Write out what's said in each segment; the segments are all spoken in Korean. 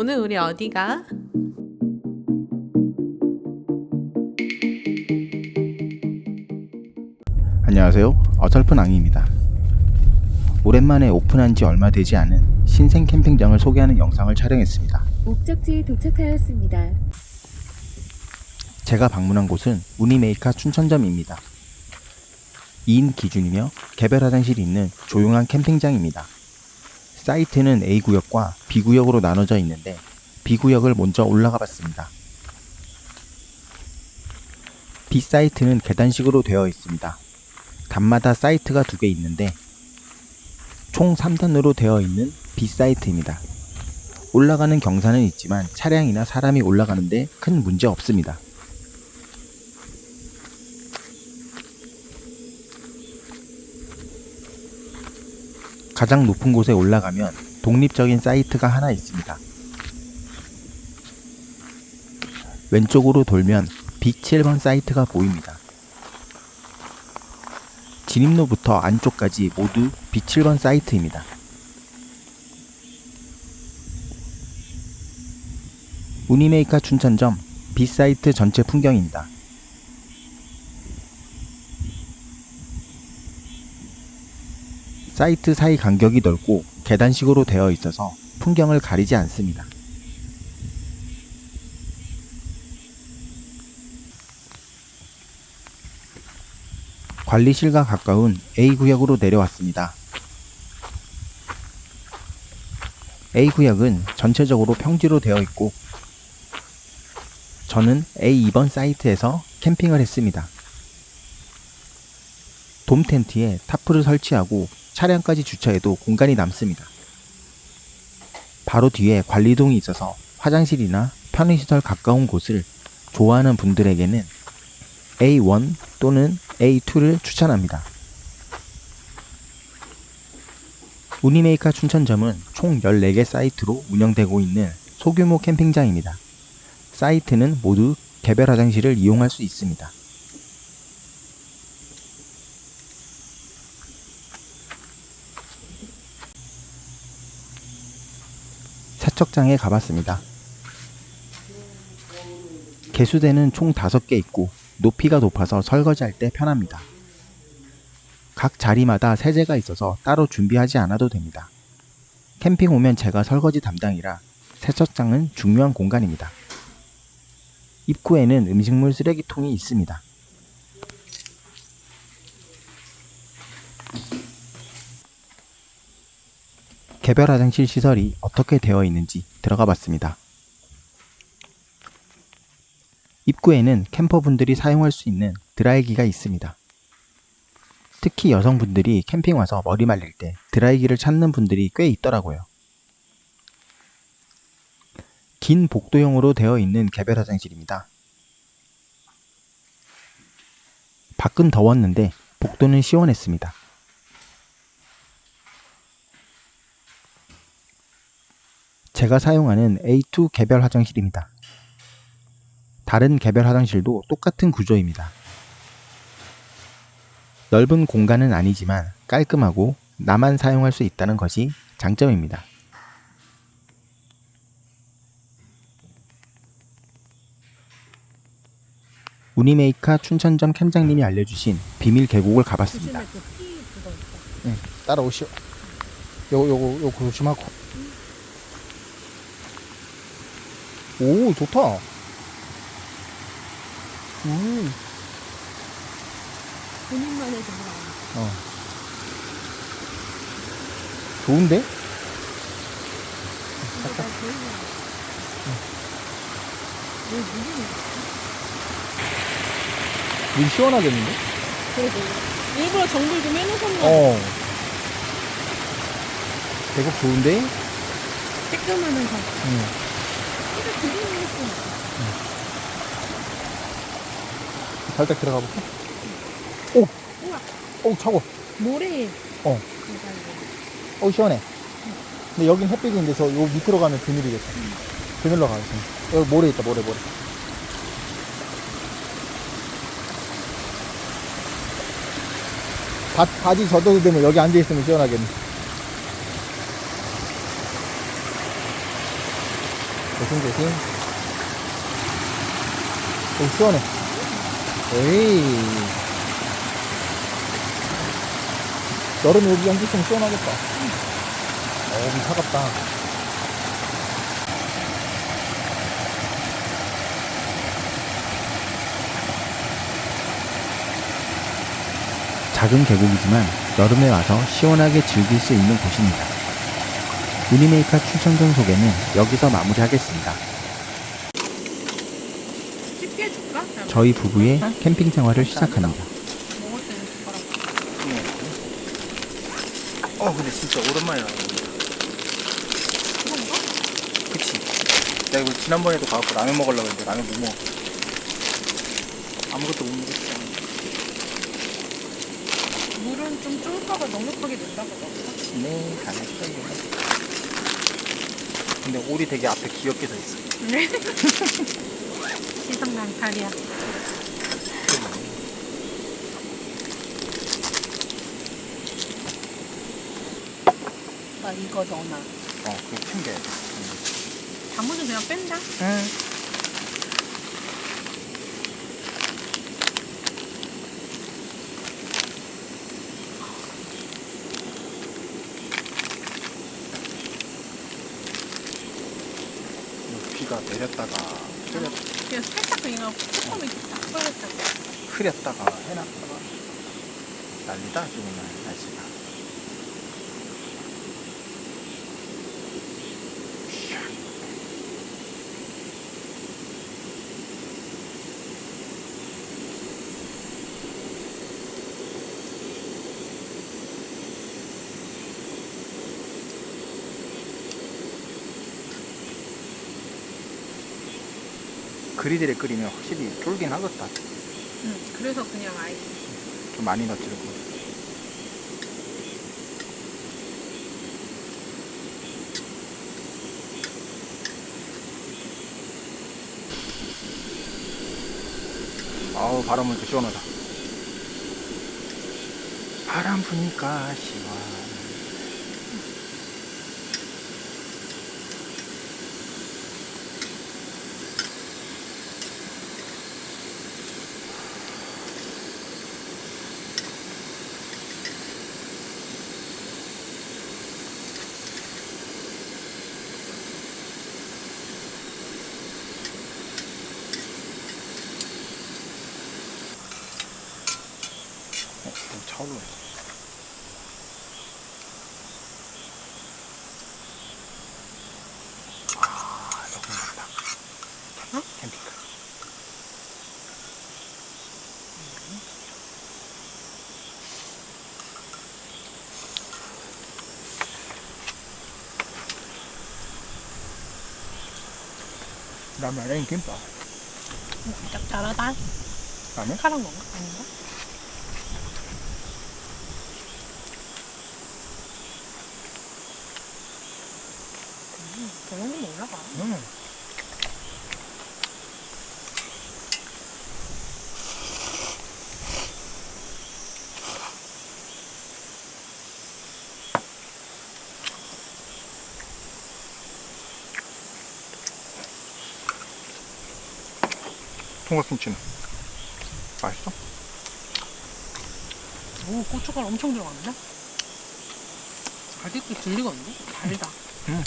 오늘 우리 어디가? 안녕하세요. 어설픈 앙입니다. 오랜만에 오픈한 지 얼마 되지 않은 신생 캠핑장을 소개하는 영상을 촬영했습니다. 목적지에 도착하였습니다. 제가 방문한 곳은 우니메이카 춘천점입니다. 2인 기준이며 개별 화장실이 있는 조용한 캠핑장입니다. 사이트는 A구역과 B구역으로 나눠져 있는데 B구역을 먼저 올라가 봤습니다. B사이트는 계단식으로 되어 있습니다. 단마다 사이트가 두 개 있는데 총 3단으로 되어 있는 B사이트입니다. 올라가는 경사는 있지만 차량이나 사람이 올라가는데 큰 문제 없습니다. 가장 높은 곳에 올라가면 독립적인 사이트가 하나 있습니다. 왼쪽으로 돌면 B7번 사이트가 보입니다. 진입로부터 안쪽까지 모두 B7번 사이트입니다. 우니메이카 춘천점 B사이트 전체 풍경입니다. 사이트 사이 간격이 넓고 계단식으로 되어 있어서 풍경을 가리지 않습니다. 관리실과 가까운 A구역으로 내려왔습니다. A구역은 전체적으로 평지로 되어 있고 저는 A2번 사이트에서 캠핑을 했습니다. 돔 텐트에 타프를 설치하고 차량까지 주차해도 공간이 남습니다. 바로 뒤에 관리동이 있어서 화장실이나 편의시설 가까운 곳을 좋아하는 분들에게는 A1 또는 A2를 추천합니다. 우니메이카 춘천점은 총 14개 사이트로 운영되고 있는 소규모 캠핑장입니다. 사이트는 모두 개별 화장실을 이용할 수 있습니다. 세척장에 가봤습니다. 개수대는 총 5개 있고 높이가 높아서 설거지할 때 편합니다. 각 자리마다 세제가 있어서 따로 준비하지 않아도 됩니다. 캠핑 오면 제가 설거지 담당이라 세척장은 중요한 공간입니다. 입구에는 음식물 쓰레기통이 있습니다. 개별 화장실 시설이 어떻게 되어 있는지 들어가 봤습니다. 입구에는 캠퍼분들이 사용할 수 있는 드라이기가 있습니다. 특히 여성분들이 캠핑 와서 머리 말릴 때 드라이기를 찾는 분들이 꽤 있더라고요. 긴 복도형으로 되어 있는 개별 화장실입니다. 밖은 더웠는데 복도는 시원했습니다. 제가 사용하는 A2 개별 화장실입니다. 다른 개별 화장실도 똑같은 구조입니다. 넓은 공간은 아니지만 깔끔하고 나만 사용할 수 있다는 것이 장점입니다. 우니메이카 춘천점 캠장님이 알려주신 비밀 계곡을 가봤습니다. 응, 따라오시오. 요거 요거 요거 조심하고. 오 좋다. 음, 본인만 해도 뭐라. 어. 좋은데? 내가 제일 왜 무슨 물 시원하겠는데? 그래도 일부러 정글 좀 해놓으셨나? 어. 계곡 좋은데? 쬐끄만한 거. 응. 살짝 들어가 볼게. 오! 오, 차고. 모래. 어. 오, 시원해. 근데 여긴 햇빛인데 저 요 밑으로 가면 그늘이겠다. 그늘로 가요. 그늘. 여기 모래 있다, 모래, 모래. 바, 바지 젖어도 되면 여기 앉아있으면 시원하겠네. 조심조심. 오, 시원해. 에이. 여름에 여기 연기 좀 시원하겠다. 어, 좀 차갑다. 작은 계곡이지만 여름에 와서 시원하게 즐길 수 있는 곳입니다. 우니메이카 추천전 소개는 여기서 마무리하겠습니다. 저희 부부의 캠핑 생활을 시작합니다. 어 근데 진짜 오랜만에 나왔는데 그런가? 그치 내가 이거 지난번에도 가갖고 라면 먹으려고 했는데 라면 못 먹어 아무것도 못 먹었어 물은 좀 쫄까봐 넉넉하게 넣는다고. 네 잘했어요 근데 오리 되게 앞에 귀엽게 서 있어 네. 시선 강탈이야. 나 이거 넣어놔. 어 그거 챙겨야 돼 단무지 그냥 뺀다. 응. 비가 내렸다가 흐렸, 그냥 살짝 그냥 조금 이렇게 딱 썰었다고. 흐렸다가 해놨다가 난리다 지금 날씨가 그리들에 끓이면 확실히 쫄긴 하겠다. 응. 그래서 그냥 아예. 좀 많이 넣지 고. 아우 바람 불니까 시원하다. 바람 부니까 시 라면 아닌 김밥. 딱 잘하다. 라면? 카랑 건가? 아닌가? 음, 저녁은 올라가. 응. 통각김치는 맛있어? 오, 고춧가루 엄청 들어갔네? 가격도 들리겠는데? 달다. 음.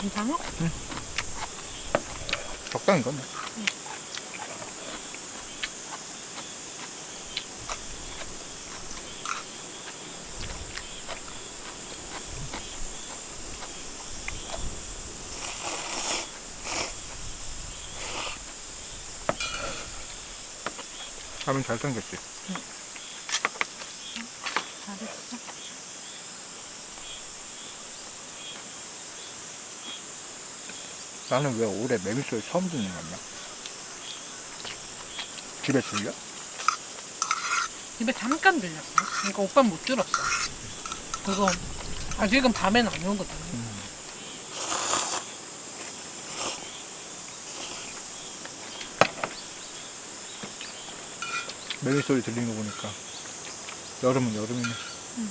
괜찮아? 적당히 건네 라면 잘 생겼지? 잘했어. 나는 왜 올해 메밀소리 처음 듣는 거냐? 집에 들려? 집에 잠깐 들렸어. 그러니까 오빠 못 들었어. 그거 아직은 밤엔 안 오거든. 매미 소리 들리는 거 보니까 여름은 여름이네. 응.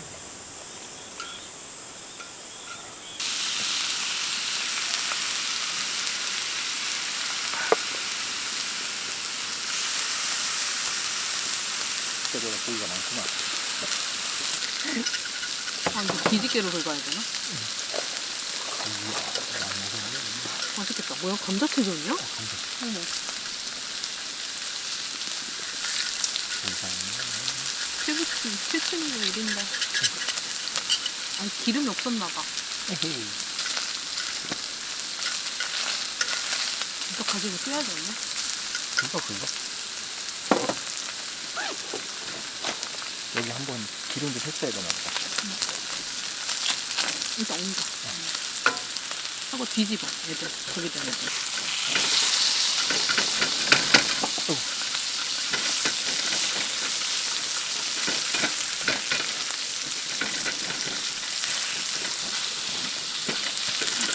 때보다 고기가 많구만. 아, 이거 기지개로 긁어야 되나? 맛있겠다. 뭐야? 감자튀김이야? 어, 감자. 어머. 채치는 거 이린다. 아니, 기름이 없었나 봐. 이거 가지고 써야지 않나? 그거 그거. 여기 한번 기름 좀 했어야 되나 보다. 일단 옮겨. 하고 뒤집어. 애들. 거기 다 애들.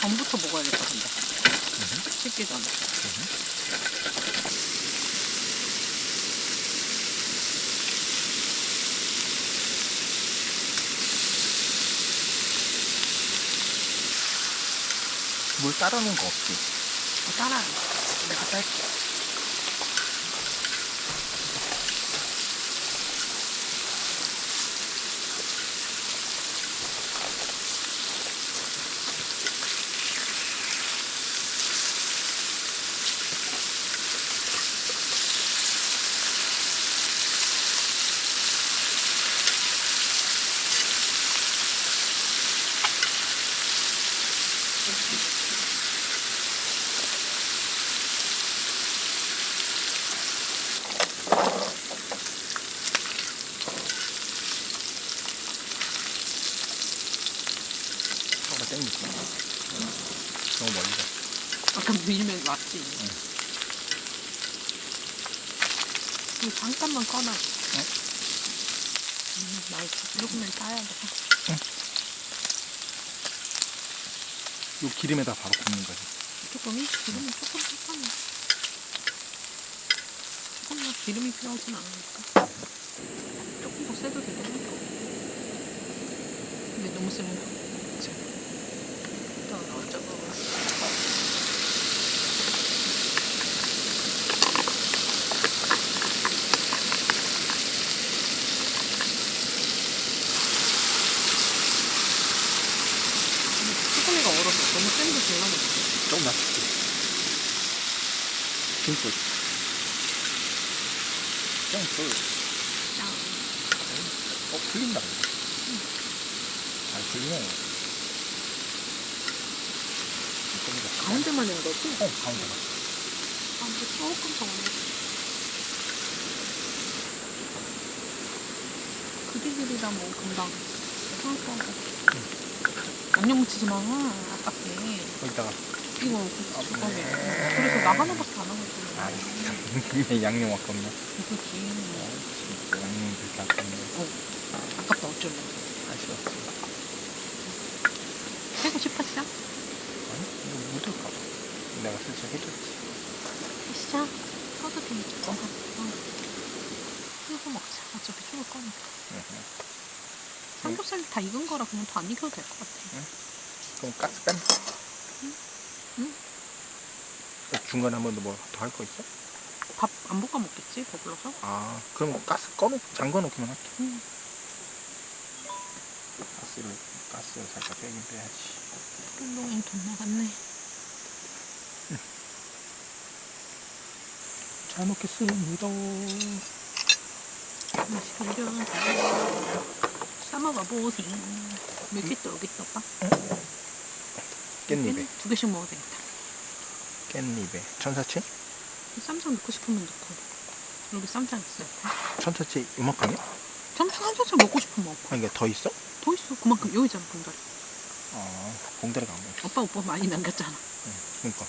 전부터 먹어야겠다, 근데. 씻기 전에. 물 따르는 거 없지? 어, 따라요. 내가 딸게. 서가 땡기지. 너무 멀리 가. 아까 밀면 맞지? 이거 잠깐만 꺼놔. 음, 맛있어. 조금만 따야 돼. 요 기름에다 바로 굽는 거지. 조금이? 기름이 조금 조금. 조금만 기름이 필요하진 않으니까. 조금 더 세도 되겠네. 근데 너무 세면 그치? 더 어쩌고. 쭈꾸미가 얼어서 너무 센데 질러면 조금 놔줄게. 김치. 좀 풀. 어, 풀린다. 잘 풀리네. 가운데만 낸 거지? 어, 가운데만. 가운데 조금 더 올려. 그리들이다 뭐 금방 상하고 양념 묻히지 마 아깝게 거기다가. 이거 두꺼게 그래서 나 하나밖에 안 하고 있어 아, 양념 아깝네. 이거지 진짜 양념 그렇게 아깝네. 아깝다 어쩔래 아쉬웠어. 해고 싶었어? 아니, 이거 묻을까 봐. 내가 슬슬 해줬지. 시작 써도 되니까 어. 이거 먹자 어차피 죽을 거니까 삼겹살 다 익은 거라 그냥 더 안 익혀도 될 것 같아 그럼 가스 뺀. 응? 어, 중간에 한 번 더 뭐 더 할 거 있어? 밥 안 볶아 먹겠지 배불러서 아, 그럼 가스 꺼놓, 잠궈 놓기만 할게. 응. 가스를, 가스를 살짝 빼긴 빼야지. 운동이 돈 나갔네 잘 먹겠습니다. 맛있게 싸먹어 보세요 몇개또 여기 또 봐? 깻잎에, 두 개씩 먹어도 되겠다 깻잎에. 천사채? 쌈장 넣고 싶으면 넣고 여기 쌈장 있어요 천사채 이만큼이야? 쌈장 한 젓갈 먹고 싶으면 먹어 아, 이게 더 있어? 더 있어 그만큼 여기 있잖아 봉다리 아, 공대리가 안 먹었어. 오빠 오빠 많이 남겼잖아 응, 그니까.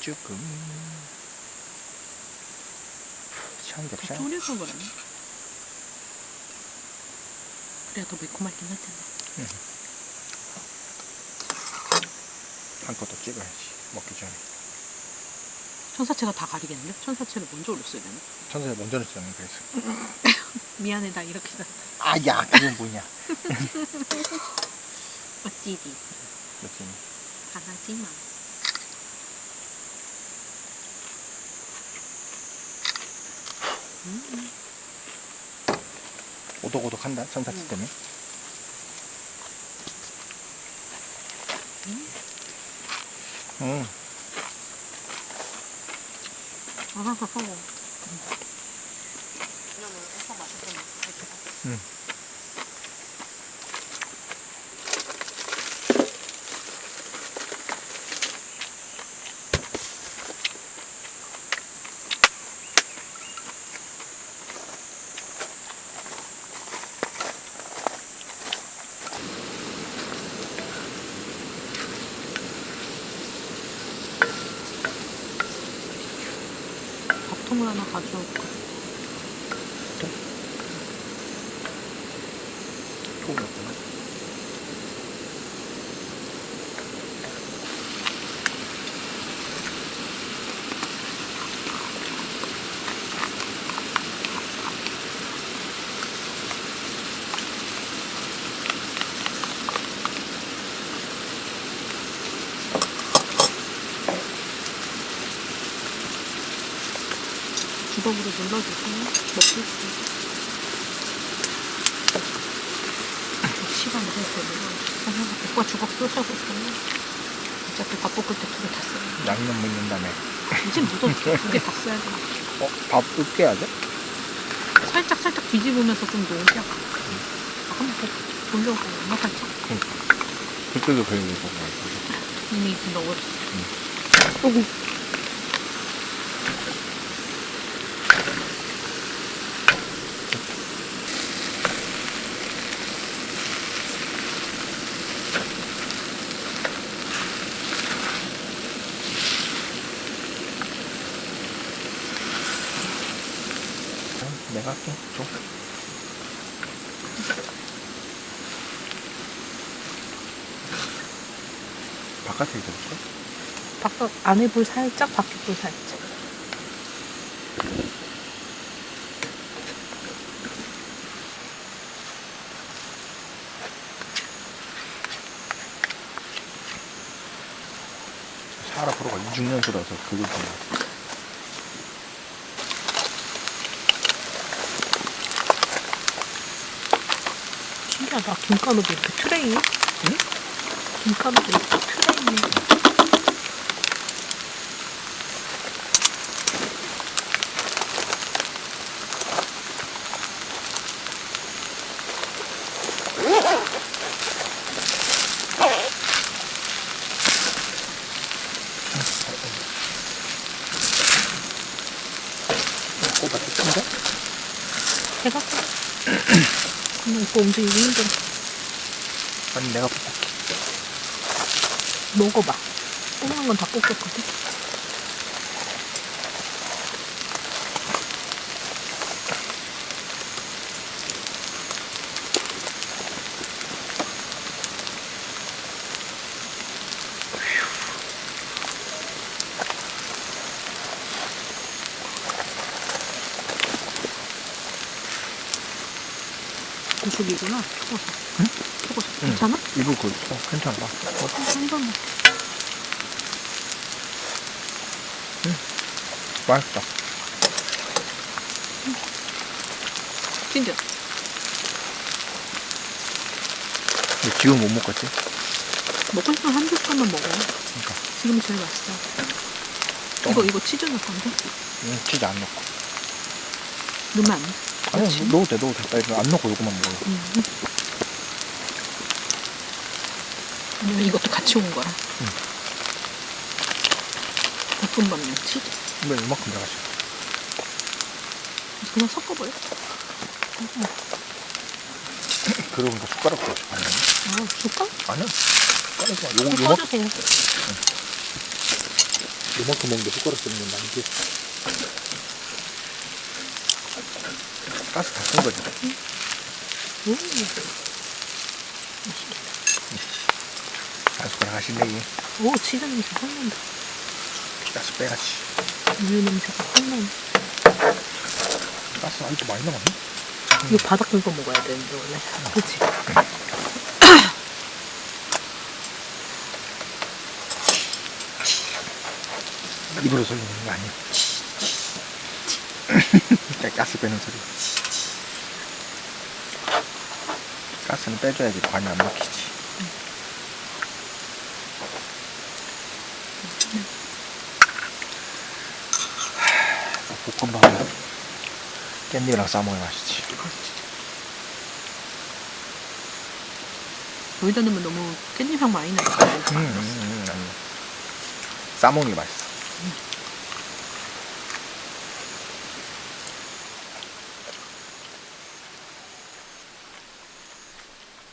조금. 삼겹살? 졸여서 그러네 그래야 더 매콤하긴 할 텐데 한컷 더 찍어야지. 먹기 전에. 천사채가 다 가리겠는데? 천사채를 먼저 올렸어야 되네 천사채 먼저 넣었잖아, 그래서. 미안해 나 이렇게 다 아, 야, 그건 뭐냐. 어찌지 그렇지. 바라지 마 오독오독한다 음. 때문에 음. 아하하하. 그러면 오빠 맛있게 먹을까? 응. 밥통을 하나 가져올까? 소금 없구나 주걱으로 눌러주세요. 먹을 수 있어. 시간 될 때는 오빠 주걱 쏘셔보세요. 어차피 밥 볶을 때 두 개 다 써요. 양념 먹는 다음에 이제 묻었죠. 두개 다 써야 돼. 어? 밥 으깨야 돼? 살짝 살짝 뒤집으면서 좀 녹여. 아, 한번 보- 돌려보고 엄마 살짝 그때도 그런 거 보고 이미 넣어버렸어. 오구. 내가 할게 줘 바깥에 있어볼까? 바깥 안에 불 살짝, 밖에 불 살짝. 사라 프로가 26년수라서 그걸 좀 신기하다. 김가루도 이렇게 트레이? 응? 김가루도 이렇게 트레이 에. 꼽아서 짠데? 해가 근데 이거 움직이기 힘들어. 아니 내가 먹어봐. 뽑는 건 다 뽑혔거든. 고속이구나. 초고속. 응? 초고속. 응. 괜찮아? 이거 그 어, 괜찮아 어, 한번 맛있다 진짜. 근데 지금 못 먹겠지? 먹고 싶으면 한 숟갈만 먹어. 그러니까 지금이 제일 맛있어. 또. 이거 이거 치즈 넣을 건데? 응, 치즈 안 넣고 넣으면 안 돼. 아니. 넣어도 돼 넣어도 돼 안 넣고 이거만 먹어 음. 아니면 이것도 같이 온 거야. 응. 볶음밥 면 치즈. 이거 이만큼 들어가지 그냥 섞어버려. 그러고 보니까 숟가락도 없이 아, 숟갈? 아니야 숟가락이 요거 요만, 꺼주세요. 요만큼 먹는데 숟가락 쓰는 건 아니지 가스 다 쓴 거지 음. 한 숟가락 이 오, 치즈 냄새 확 난다. 가스 빼야지 우유 냄새가 확 나네. 가스 아직도 많이 남았네 이거 바닥 긁어 먹어야 되는데, 원래. 그치? 입으로 설리는 거 아니야 가- 가스 빼는 소리. 가스는 빼줘야지 관이 안 막히지. 하, 볶음밥은 깻잎이랑 싸먹으면 맛있지. 여기다 넣으면 너무 깻잎 향 많이 나요. 음, 음, 음, 음. 싸먹는 게 맛있어.